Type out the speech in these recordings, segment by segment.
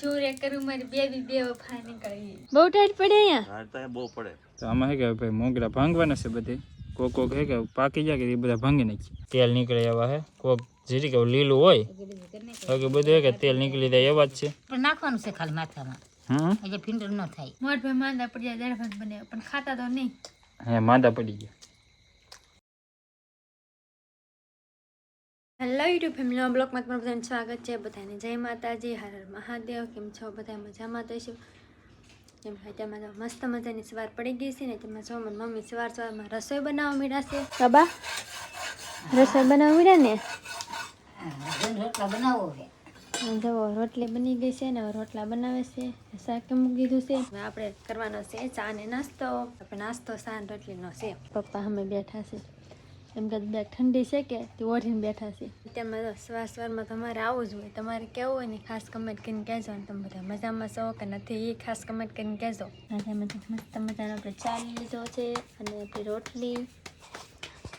ચોરે કરું મારી બેબી બે વફા નીકળી. બહુ ટાઈટ પડે અહીંયા? હાર તો અહીંયા બહુ પડે. તો આમાં હે કે ભાઈ મોગરા ભાંગવાના છે બધે. કોક કોક હે કે પાકી જાય કે એ બધા ભાંગી નાખી. તેલ નીકળે એવા હે. કોક જીરી કે લીલું હોય બાકી બધું હે કે તેલ નીકળી જાય એવા જ છે. પણ નાખવાનું છે ખાલી માથામાં. હમ? એટલે ફિલ્ટર ન થાય. મોટ ભાઈ માંદા પડી જાય દાળ ભાત બને પણ ખાતા તો નહીં. હે માંદા પડી ગયા. હેલો યુટ્યુબ ફેમિલી બ્લોગમાં તમારું બધાને સ્વાગત છે બધાને જય માતાજી હર હર મહાદેવ કેમ છો બધા મજામાં તો છો કેમ કે તેમાં તો મસ્ત મજાની સવાર પડી ગઈ છે ને તેમાં જો મને મમ્મી સવાર સવારમાં રસોઈ બનાવવા મીડા છે બાબા રસોઈ બનાવવા મીડા ને રોટલા બનાવો જવો રોટલી બની ગઈ છે ને રોટલા બનાવે છે શાક મૂકી દીધું છે હવે આપણે કરવાનો છે ચા ને નાસ્તો આપણે નાસ્તો સાન રોટલીનો છે પપ્પા અમે બેઠા છે એમ કે ઠંડી છે કે? તે ઓઢીને બેઠા છે. તેમાં તો સવાર સવારમાં તમારે આવવું જ હોય. તમારે કેવું હોય ને ખાસ કમેન્ટ કરીને કહેજો અને તમે બધા. મજામાં છો કે નથી? એ ખાસ કમેન્ટ કરીને કહેજો. અમે મસ્ત મજાનો આપણે ચા લીધો છે અને આપણી રોટલી.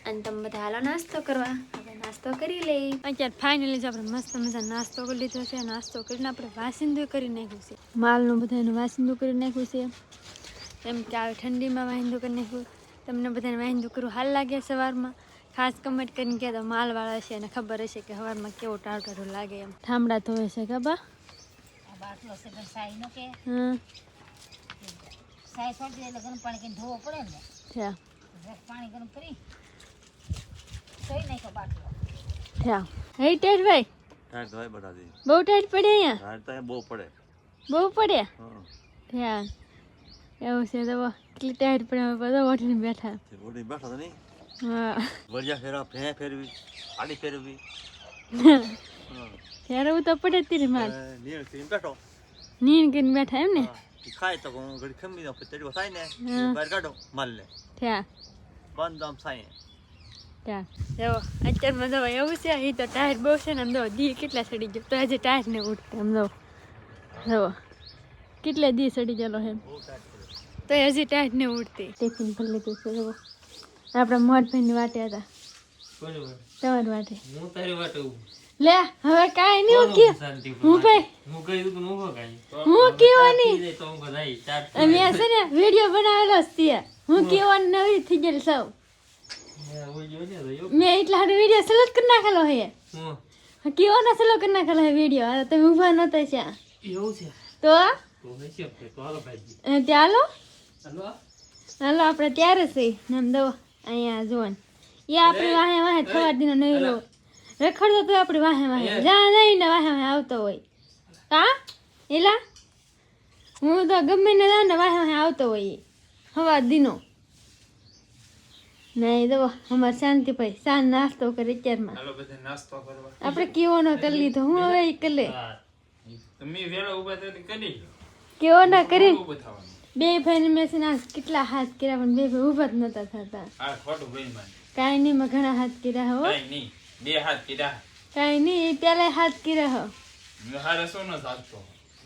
અને તમે બધા હાલો નાસ્તો કરવા. આપણે નાસ્તો કરી લઈ અત્યારે ફાઇનલી આપણે મસ્ત મજા નાસ્તો કરી લીધો છે. નાસ્તો કરીને આપણે વાસિંદુ કરી નાખ્યું છે. માલનું બધાનું વાસિંદુ કરી નાખ્યું છે. એમ કે આવે ઠંડીમાં વાહિંદુ કરી નાખ્યું. તમને બધાને વાહિંદુ કરવું હાલ લાગે સવારમાં. ખાસ કમેન્ટ કરીને કહેતો માલવાળા છે અને ખબર હશે કે હવારમાં કેવું ટાળટાળું લાગે એમ. ઠામડા ધોવે છે ખબર? બાટલો છે સાઈ નો કે. હા. સાઈ છોડી દે એટલે ગરમ પાણી કરીને ધોવો પડે ને. થયા પાણી ગરમ કરી. ધોઈ નાખ્યો બાટલો. થયા હે ટેટ ભાઈ? તો હોય બહુ ટાઈટ પડે અહીંયા? તો બહુ પડે. બહુ પડે? થયા એવું છે તો કેટલી ટાઈટ પડે બધા ઓઠીને બેઠા. તે બેઠા નહીં? વળિયા ફેરા ભેં ફેરવી આડી ફેરવી. ફેરવું હું તો પડે તીર માર. નીર કરીને બેઠો. નીર કરીને બેઠા એમ ને. ખાય તો હું ઘડી ખમી દઉં પછી તડકો થાય ને બહાર કાઢો માલ લે. ત્યાં બંધ આમ થાય. ત્યાં જો અત્યારમાં જો એવું છે એ તો ટાયર બહુ છે ને આમ જો દી કેટલા સડી ગયો. તો આજે ટાયર ને ઉઠતા આમ જો. જો કેટલા દી સડી ગયેલો છે તો હજી ટાયર ને ઉઠતી ટિફિન ભરી લીધું છે આપણા મોટભાઈની વાટે હતા. તમારી વાટે. હું તારી વાટે લે હવે કાંઈ નહીં હું કે હું ભાઈ હું કહી દઉં હું કાઈ. હું કેવાની? તો હું કદાઈ ચાર અમે છે ને વીડિયો બનાવેલો છે હું કહેવાની નવી થઈ ગયેલી સૌ. મેં એટલા હારું વીડિયો સિલેક્ટ કરી નાખેલો હે? હું કેવાનો સલો કરી નાખેલો હે વીડિયો? તમે ઊભા નહોતા છે એવું છે? તો? તો તો હાલો ભાઈ ત્યાં હાલો? આપણે ત્યારે છે નામ દો અહીંયા જોન એ આપણે વાહે વાહે થવા દીનો નહીં લો રખડતો તો આપણે વાહે વાહે. જ્યાં જઈને વાહે વાહે આવતો હોય. કા એલા? હું તો ગમે ને જાઉં ને વાહે વાહે આવતો હોય. હવા દીનો. નહીં તો અમાર શાંતિ ભાઈ શાંત નાસ્તો કરે અત્યારમાં. હાલો બધા નાસ્તો કરવા. આપણે કેવો ન કરી લીધો. હું હવે કલે. કરી લે. કેવો ના કરી. ઉભું થવાનું બે ભાઈ મેં ના આજ કેટલા હાથ કર્યા પણ બે ભાઈ ઊભા જ નતા થતા. આ ખોટું ભાઈ માન. કાંઈ નહીં મેં ઘણા હાથ કર્યા હો. કઈ નહીં બે હાથ કર્યા. કાંઈ નહીં એ પેલા હાથ કર્યા હો. હારે ન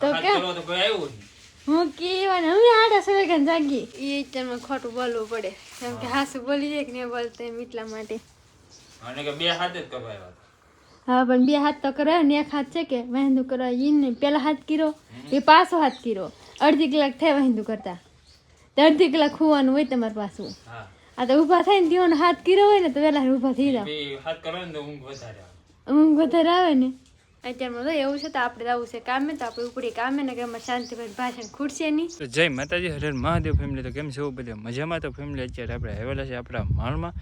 તો કે? તો કોઈ આવ્યું નહીં. હું કેવા ને હું આડા સવે કાન જાગી એ અત્યારમાં ખોટું બોલવું પડે. કેમ કે હાસુ બોલી જાય કે નહીં બોલતા એમ એટલા માટે. અને કે બે હાથ જ કરવા હા પણ બે હાથ તો કરાય ને એક હાથ છે કે વહેંદુ કરવા ઈ ને પેલા હાથ કર્યો એ પાછો હાથ કર્યો. અડધી કલાક થાય હિન્દુ કરતા. તો અડધી કલાક ખોવાનું હોય તમારે પાછું. આ તો ઊભા થાય ને તેઓનો હાથ કીરો હોય ને તો વહેલા ઊભા થઈ જાવ બે હાથ કરો ને તો ઊંઘ વધારે આવે. ઊંઘ વધારે આવે ને? અત્યારમાં તો એવું છે તો આપણે આવું છે કામે તો આપણે ઉપડી કામે ને કે શાંતિભાઈ ભાષણ ખૂટશે નહીં. તો જય માતાજી હરેર મહાદેવ ફેમિલી તો કેમ છે? એવું બધા મજામાં? તો ફેમિલી અત્યારે આપણે આવેલા છે આપણા માળમાં.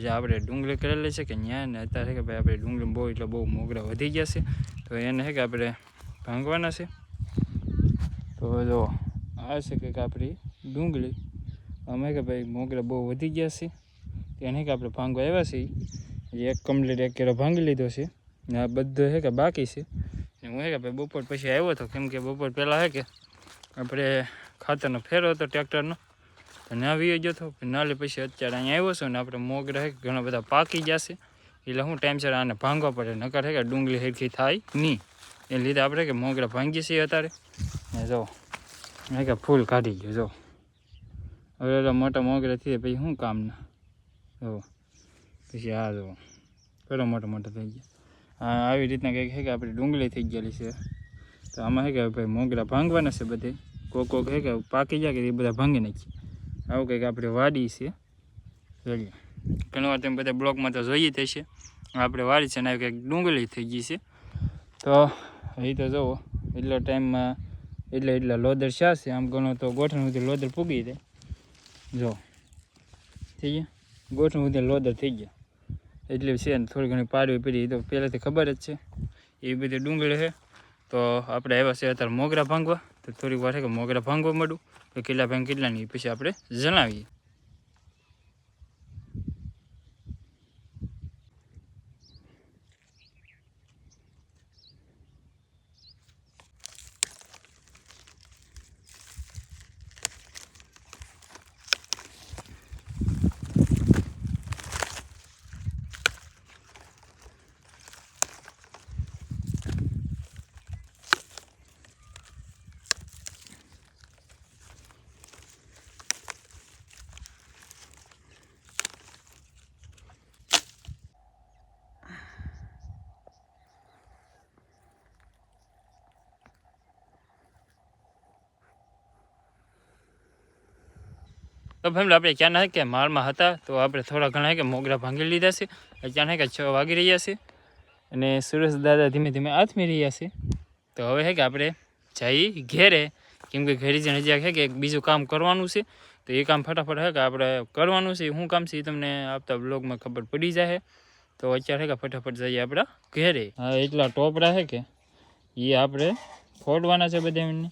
જે આપણે ડુંગળી કરેલી છે કે ત્યાં ને અત્યારે કે ભાઈ આપણે ડુંગળી બહુ એટલે બહુ મોગરા વધી ગયા છે. તો એને છે કે આપણે ભાંગવાના છે. તો જો, આ છે કંઈક આપણી ડુંગળી. અમે કે ભાઈ મોગરા બહુ વધી ગયા છે તેને કે આપણે ભાંગવા આવ્યા છીએ. એક કમ્પ્લીટ એક કિલો ભાંગી લીધો છે, ને આ બધો છે કે બાકી છે. ને હું છે કે ભાઈ બપોર પછી આવ્યો હતો કેમ કે બપોર પહેલાં હે કે આપણે ખાતરનો ફેરો હતો ટ્રેક્ટરનો ના વીએ ગયો હતો નાલે પછી અત્યારે અહીંયા આવ્યો છું ને આપણે મોગરા હે ઘણા બધા પાકી જશે એટલે હું ટાઈમસર આને ભાંગવા પડે, નકર હે કે ડુંગળી હેરખી થાય નહીં. એ લીધે આપણે કે મોગરા ભાંગીએ છીએ અત્યારે. ને જો, મેં કે ફૂલ કાઢી ગયો, જો. હવે મોટા મોગરા થઈ પછી શું કામના? જો, પછી આ જો, પેલો મોટા મોટા થઈ ગયા. હા આવી રીતના કંઈક હે કે આપણી ડુંગળી થઈ ગયેલી છે. તો આમાં હે કે ભાઈ મોગરા ભાંગવાના છે બધે. કોક કોક હે કે પાકી જાય કે એ બધા ભાંગી નાખીએ. આવું કંઈક આપણે વાડી છે. જોઈએ ઘણી વાર તમે બધા બ્લોકમાં તો જોઈએ છે આપણે વાડી છે ને આવી કંઈક ડુંગળી થઈ ગઈ છે. તો એ તો જુઓ એટલો ટાઈમમાં એટલે એટલે લોદર છે આમ ગણો તો ગોઠણ સુધી લોદર પૂગી જાય. જો, થઈ ગયા? ગોઠણ સુધી લોદર થઈ ગયા. એટલે છે ને થોડી ઘણી પાડવી પડી તો પહેલાંથી ખબર જ છે. એ બધી ડુંગળી છે. તો આપણે આવ્યા છે અત્યારે મોગરા ભાંગવા. તો થોડીક વાર છે કે મોગરા ભાંગવા મળું. તો કેટલા ભાંગ કેટલાની પછી આપણે જણાવીએ. તો ફેમિલી આપણે ક્યાં કે માળમાં હતા, તો આપણે થોડા ઘણા કે મોગરા ભાંગી લીધા છે. અત્યારે કે છ વાગી રહ્યા છે. અને સુરેશ દાદા ધીમે ધીમે આથમી રહ્યા છે. તો હવે હે કે આપણે જઈ ઘેરે, કેમ કે ઘેરી જઈને હજી હે કે એક બીજું કામ કરવાનું છે. તો એ કામ ફટાફટ હે કે આપણે કરવાનું છે શું કામ છે એ તમને આપતા બ્લોગમાં ખબર પડી જાય તો અત્યારે કે ફટાફટ જઈએ આપણા ઘેરે. હા, એટલા ટોપરા છે કે એ આપણે ફોડવાના છે બધા એમને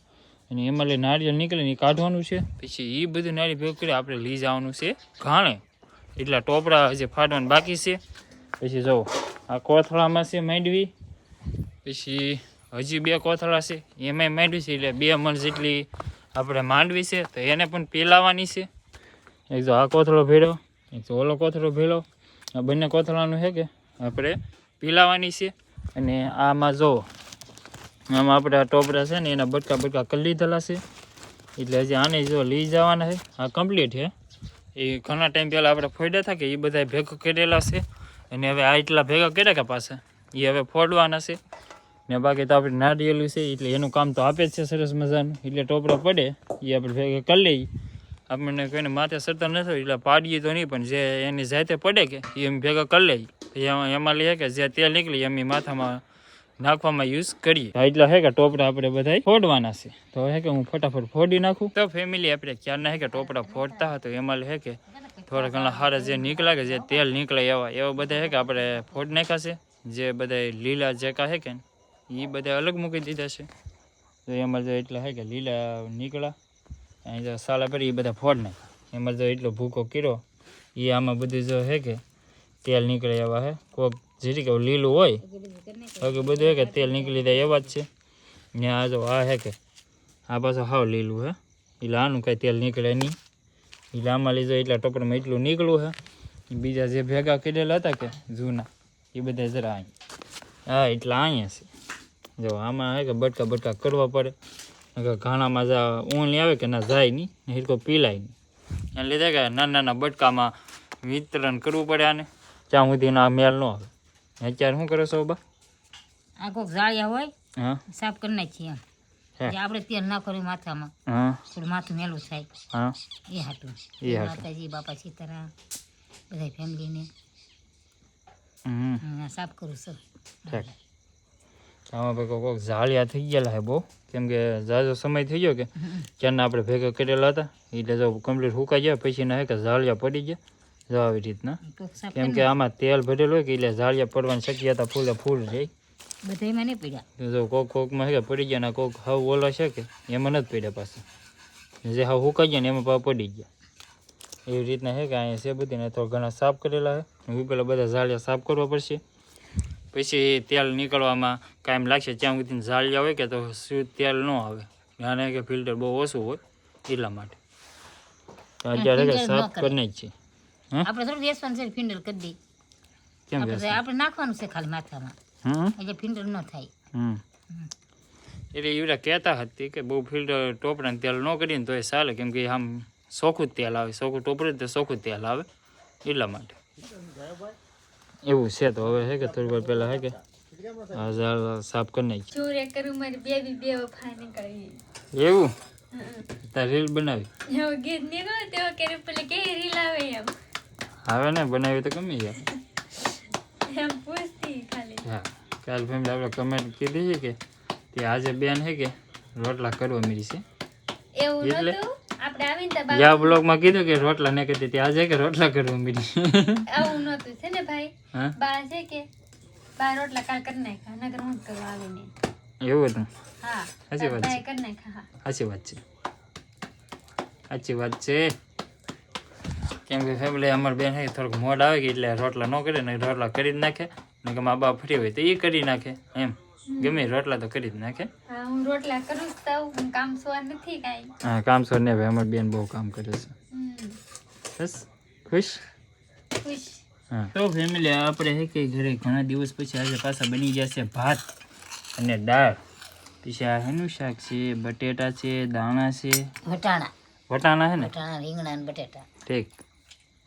અને એમાં લઈ નારિયેળ નીકળે ને કાઢવાનું છે. પછી એ બધું નારિયેળ ભેગું કરી આપણે લઈ જવાનું છે ઘાણે. એટલા ટોપરા હજી ફાટવાનું બાકી છે. પછી જુઓ આ કોથળામાં છે માંડવી. પછી હજી બે કોથળા છે, એમાંય માંડવી છે, એટલે બે મણ જેટલી આપણે માંડવી છે, તો એને પણ પેલાવાની છે. એક તો આ કોથળો ભેળો, એક તો ઓલો કોથળો ભેળો. આ બંને કોથળાનું છે કે, આપણે પીલાવાની છે. અને આમાં જો આમાં આપણે આ ટોપરા છે ને, એના બટકા બટકા કરી લીધેલા છે. એટલે હજી આને જો લઈ જવાના છે. આ કમ્પ્લીટ છે. એ ઘણા ટાઈમ પહેલાં આપણે ફોડ્યા હતા કે એ બધા ભેગા કરેલા છે. અને હવે આ એટલા ભેગા કર્યા કે પાસે એ હવે ફોડવાના છે. ને બાકી તો આપણે નારિયેલું છે, એટલે એનું કામ તો આપે જ છે સરસ મજાનું. એટલે ટોપરા પડે એ આપણે ભેગા કરી લઈએ. આપણને કોઈને માથે સરતા નથી એટલે પાડીએ તો નહીં, પણ જે એની જાતે પડે કે એ એમ ભેગા કરી લઈએ. તો એમાં એમાં લઈએ કે જે તેલ નીકળી એમ માથામાં નાખવામાં યુઝ કરીએ. એટલા હે કે ટોપરા આપણે બધા ફોડવાના છે. તો હે કે હું ફટાફટ ફોડી નાખું. તો ફેમિલી આપણે ક્યારના હે કે ટોપરા ફોડતા હતા તો એમાં હે કે થોડા ઘણા સારા જે નીકળ્યા કે જે તેલ નીકળે એવા એવા બધા હે કે આપણે ફોડ નાખ્યા છે. જે બધા લીલા જે કા હે કે એ બધા અલગ મૂકી દીધા છે. તો એમાં જો એટલા હે કે લીલા નીકળ્યા અહીં જો સાલા પડી એ બધા ફોડ નાખ્યા. એમાં જો એટલો ભૂકો કર્યો એ આમાં બધું જો હે કે તેલ નીકળે એવા હે. કોક જેથી કે લીલું હોય બાકી બધું હે કે તેલ નીકળી જાય એવા જ છે. ને આ જો આ હે કે આ પાછું હાવ લીલું હે. એટલે આનું કાંઈ તેલ નીકળે નહીં. એટલે આમાં લીધો એટલા ટોપરામાં એટલું નીકળ્યું હે. બીજા જે ભેગા કરેલા હતા કે જૂના એ બધા જરા અહીં હા એટલા અહીંયા છે. જો આમાં હે કે બટકા બટકા કરવા પડે. નકર ઘાણામાં જા ઊંઘ આવે કે ના જાય નહીં ને હિરકો પીલાય નહીં. એને લીધે કે નાના નાના બટકામાં વિતરણ કરવું પડે આને. ત્યાં સુધી આ મેલ ન આવે. અત્યારે શું કરો છો બા? આ કોક જાળિયા હોય હા. સાફ કરી નાખીએ એમ. આપણે તેલ કર્યું માથામાં હા. થોડું માથું મેલું થાય. હા. એ હાટું. એ માતાજી બાપા સીતારામ બધા ફેમિલીને. હમ. સાફ કરું છું. ઠીક. આમાં ભાઈ કોઈક કોઈક થઈ ગયેલા હે બહુ. કેમ કે ઝાઝો સમય થઈ ગયો કે ક્યારના આપણે ભેગા કરેલા હતા એટલે જો કમ્પ્લીટ સુકાઈ ગયા પછી ના હે કે ઝાડિયા પડી ગયા. જો આવી રીતના કેમ કે આમાં તેલ ભરેલું હોય કે એટલે ઝાડિયા પડવાની શક્યતા ફૂલે ફૂલ રહે બધામાં નહીં પડ્યા. તો જો કોક કોકમાં કે પડી ગયા ને કોક હાવ ઓલો છે કે એમાં નથી પડ્યા પાછા. જે હાવ સુકાઈ ગયા ને એમાં પાછા પડી ગયા. એવી રીતના છે કે અહીંયા છે બધીને તો ઘણા સાફ કરેલા છે. હું પેલા બધા ઝાડિયા સાફ કરવા પડશે. પછી તેલ નીકળવામાં કાયમ લાગશે. ત્યાં સુધી ઝાડિયા હોય કે તો શું તેલ ન આવે. આને કે ફિલ્ટર બહુ ઓછું હોય એટલા માટે. અત્યારે સાફ કરે. કરીને જ છે? આપણે થોડું બેસવાનું છે ફિન્ડર કરી દઈ કેમ આપણે આપણે નાખવાનું છે ખાલી માથામાં. હમ? એટલે ફિન્ડર ન થાય. હમ. એટલે એવડા કહેતા હતી કે બહુ ફિલ્ટર ટોપરાને તેલ ન કરીને તો એ ચાલે કેમ કે આમ સોખું જ તેલ આવે. સોખું ટોપરે તો સોખું જ તેલ આવે એટલા માટે. એવું છે તો હવે હે કે થોડી વાર પહેલાં હે કે? આ સાફ કરી નાખી ચોરે કરું મારી બેબી બે વફા નીકળી. એવું? તાર રીલ બનાવી? ગીત નીકળે તેવો કે પેલે કે રીલ આવે એમ. આવે ને બનાવી તો ગમી જાય એમ પૂછતી ખાલી. હા કાલ ફેમિલી આપણે કમેન્ટ કીધી છે કે તે આજે બેન છે કે રોટલા કરવા મળી છે. એવું એટલે? નતું આપણે આવીને તો બા યા બ્લોગમાં કીધું કે રોટલા ને કીધી તે આજે કે રોટલા કરવા મળી આવું છે ને ભાઈ? હા? બા છે કે બા રોટલા કાલ કરી નાખ્યા નગર હું કરવા આવીને એવું હતું? હા સાચી વાત છે. કરી નાખ્યા હા. સાચી વાત છે. સાચી વાત છે. કેમ કે ફેમિલી અમાર બેન છે થોડુંક મોડ આવે કે એટલે રોટલા ન કરે ને રોટલા કરી જ નાખે ને કે મા બાપ ફરી હોય તો એ કરી નાખે એમ. ગમે એ રોટલા તો કરી જ નાખે. હા હું રોટલા કરું જ તો પણ કામ સવાર નથી કાંઈ. હા કામ સર ને ભાઈ અમાર બેન બહુ કામ કરે છે. હમ. બસ ખુશ? ખુશ. હા. તો ફેમિલી આપણે હે કે ઘરે ઘણા દિવસ પછી આજે પાછા બની ગયા છે ભાત અને દાળ. પછી આ હેનું શાક છે બટેટા છે દાણા છે. વટાણા. વટાણા છે ને? વટાણા રીંગણા ને બટેટા. ઠીક.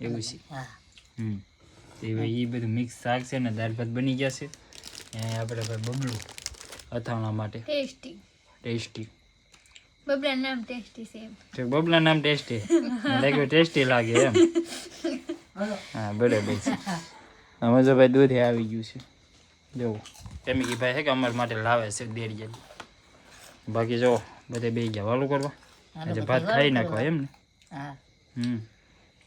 એવું છે. હમ. તો એ એ બધું મિક્સ શાક છે ને દાળ ભાત બની ગયા છે. એ આપણે ભાઈ બબલું અથાણા માટે. ટેસ્ટી ટેસ્ટી બબલા નામ ટેસ્ટી છે એમ. બબલા નામ ટેસ્ટી લાગ્યું ટેસ્ટી લાગે એમ. હા બરાબર છે. અમે જો ભાઈ દૂધ આવી ગયું છે. જો એમ કે ભાઈ છે કે અમારા માટે લાવે છે દેડિયા બાકી જો બધે બે ગયા. વાલું કરવા. ભાત ખાઈ નાખવા એમ ને હા. હમ.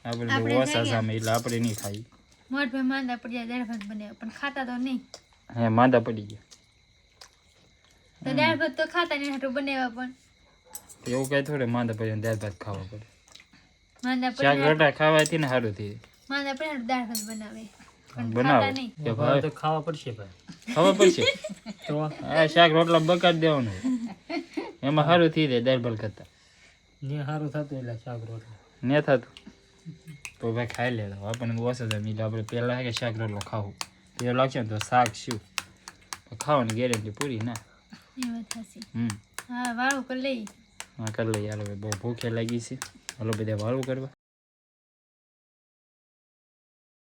આપણે ઓછા. સામે એટલે આપણે નહીં ખાઈ મોટ ભાઈ માંદા જાય દાળ ભાત બને. પણ ખાતા તો નહીં. હે માંદા પડી ગયા. તો દાળ ભાત તો ખાતા નહીં હાટું બનાવ્યા પણ. તો એવું કઈ થોડે માંદા પડી દાળ ભાત ખાવા પડે. માંદા શાક પડ્યા રોટા ખાવાથી ને સારું થઈ માંદા પડી હાટું દાળ ભાત બનાવે. પણ બનાવો. નહીં. ખાવા પડશે ભાઈ. ખાવા પડશે? તો આ શાક રોટલા બગાડ દેવાનું એમાં સારું થઈ જાય દાળ ભાત કરતા ને સારું થતું એટલે શાક રોટલા. ને થતું. તો ભાઈ ખાઈ લેલો આપણને ઓછા જમી એટલે આપણે પહેલાં કે શાક રોટલો ખાવું. તે લાગશે ને તો શાક શું? ખાવાની ગેરંટી પૂરી ના? હમ. હા વાળું કરી લઈ હા કરી લઈએ. હાલો ભાઈ બહુ ભૂખે લાગી છે. હાલો બધા વાળું કરવા.